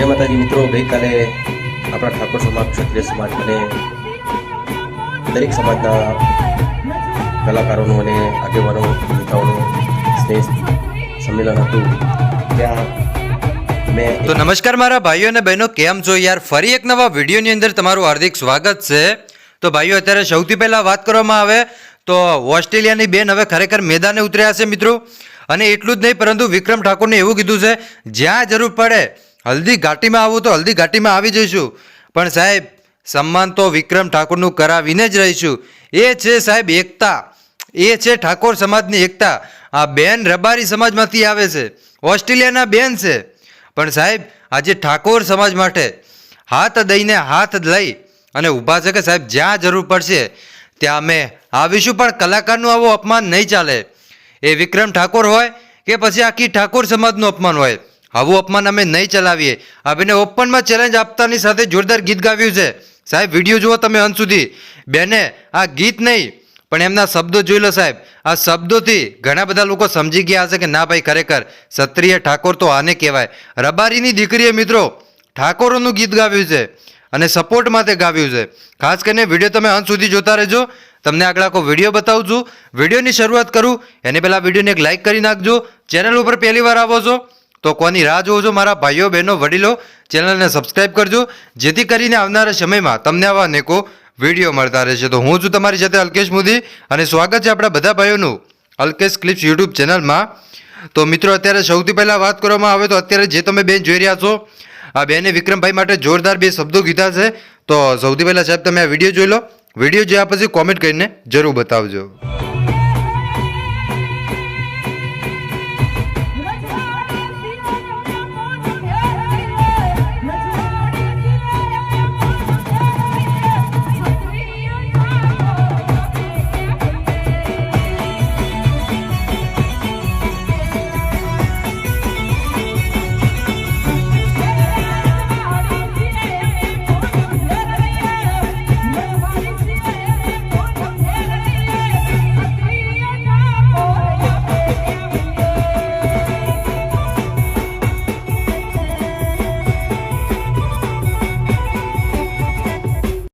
જય માતાજી મિત્રો, ગઈકાલે આપણા ઠાકોર સમાજ ક્ષત્રિય સમાજ અને દરેક સમાજના કલાકારોનું અને આગેવાનો, નેતાઓનું સ્નેહ સંમેલન હતું. ત્યાં તો નમસ્કાર મારા ભાઈઓ અને બહેનો, કેમ છો યાર? ફરી એક નવા વિડીયોની અંદર તમારું હાર્દિક સ્વાગત છે. તો ભાઈઓ, અત્યારે સૌથી પહેલાં વાત કરવામાં આવે તો ઓસ્ટ્રેલિયાની બેન હવે ખરેખર મેદાને ઉતર્યા છે મિત્રો. અને એટલું જ નહીં, પરંતુ વિક્રમ ઠાકોરને એવું કીધું છે, જ્યાં જરૂર પડે હલ્દી ઘાટીમાં આવું તો હલ્દી ઘાટીમાં આવી જઈશું. પણ સાહેબ, સન્માન તો વિક્રમ ઠાકોરનું કરાવીને જ રહીશું. એ છે સાહેબ એકતા. એ છે ઠાકોર સમાજની એકતા. આ બેન રબારી સમાજમાંથી આવે છે. ઓસ્ટ્રેલિયાના બેન છે. પણ સાહેબ, આજે ઠાકોર સમાજ માટે હાથ દઈને હાથ લઈ અને ઊભા છે કે સાહેબ, જ્યાં જરૂર પડશે ત્યાં અમે આવીશું. પણ કલાકારનું આવું અપમાન નહીં ચાલે. એ વિક્રમ ઠાકોર હોય કે પછી આખી ઠાકોર સમાજનું અપમાન હોય? આવું અપમાન અમે નહીં ચલાવીએ. બેને ઓપનમાં ચેલેન્જ આપતાની સાથે જોરદાર ગીત ગાવ્યું છે. સાહેબ વીડિયો જુઓ તમે અંત સુધી. બેને આ ગીત નહીં, પણ એમના શબ્દો જોઈ લો સાહેબ. આ શબ્દોથી ઘણા બધા લોકો સમજી ગયા હશે કે ના ભાઈ, ખરેખર ક્ષત્રિય ઠાકોર તો આને કહેવાય. રબારીની દીકરીએ મિત્રો ઠાકોરોનું ગીત ગાવ્યું છે અને સપોર્ટ માટે ગાવ્યું છે. ખાસ કરીને વીડિયો તમે અંત સુધી જોતા રહેજો. તમને આગળ આખો વીડિયો બતાવું છું. વિડીયોની શરૂઆત કરું. એની પહેલાં વિડીયોને એક લાઇક કરી નાખજો. ચેનલ ઉપર પહેલી વાર આવો છો. તો કોની રાહ જોવો છો મારા ભાઈઓ, બહેનો, વડીલો, ચેનલને સબસ્ક્રાઈબ કરજો. જેથી કરીને આવનારા સમયમાં તમને આવા અનેકો વીડિયો મળતા રહેશે. તો હું છું તમારી સાથે અલ્કેશ મોદી અને સ્વાગત છે આપણા બધા ભાઈઓનું અલ્કેશ ક્લિપ્સ યુટ્યુબ ચેનલમાં. તો મિત્રો, અત્યારે સૌથી પહેલાં વાત કરવામાં આવે તો અત્યારે જે તમે બેન જોઈ રહ્યા છો, આ બેને વિક્રમભાઈ માટે જોરદાર બે શબ્દો કીધા છે. તો સૌથી પહેલાં સાહેબ, તમે આ વીડિયો જોઈ લો. વીડિયો જોયા પછી કોમેન્ટ કરીને જરૂર બતાવજો.